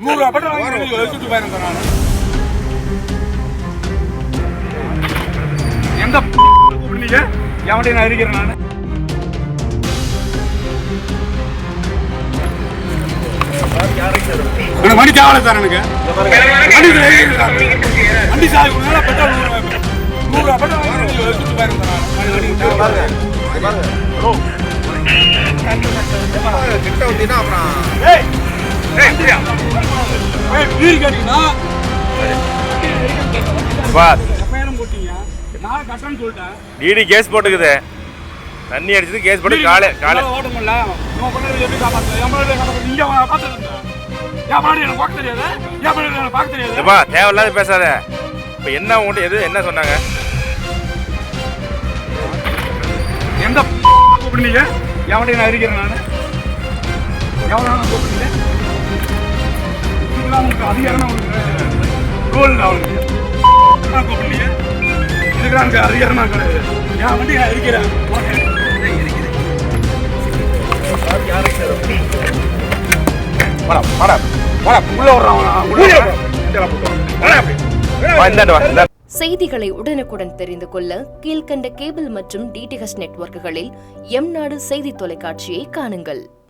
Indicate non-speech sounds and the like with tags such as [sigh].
நூறு பட்டம் வாங்கி வச்சுட்டு போயிருந்தேன் நான். எந்த கூப்பிடுறீங்க எவன்கிட்ட நான் இருக்கிறேன் நான்? வண்டி தேவை சார் எனக்கு. வண்டி சார். பெட்ரோல் நூறு பட்டம் வாங்கி வச்சுட்டு போயிருந்தேன் நான். அப்புறம் எப்பயும் போட்டீங்க. நான் கட்டணும்னு சொல்லிட்டேன். டிடி கேஸ் போட்டுக்குது. தண்ணி அடிச்சது கேஸ் போட்டு காலை காலை ஓட்ட முடியல. கொண்டாடி எப்படி காப்பாத்து என் இங்க எனக்கு பார்க்க தெரியாது. என் எனக்கு பார்க்க தெரியாது. இல்லப்பா தேவையில்லாத பேசாத. இப்போ என்ன உங்கள்கிட்ட எது என்ன சொன்னாங்க? எந்த [laughs] கூப்பிடுறீங்க எவன்கிட்ட நான் இருக்கிறேன் நான். எவனா கூப்பிடுறீங்க அதிகாரம் ரோல் கிடையாது வண்டி நான் இருக்கிறேன். உள்ள விடுறான் உள்ள செய்திகளை உடனுக்குடன் தெரிந்து கொள்ள கீழ்க்கண்ட கேபிள் மற்றும் டிடிஹெச் நெட்வொர்க்குகளில் எம் நாடு செய்தி தொலைக்காட்சியை காணுங்கள்.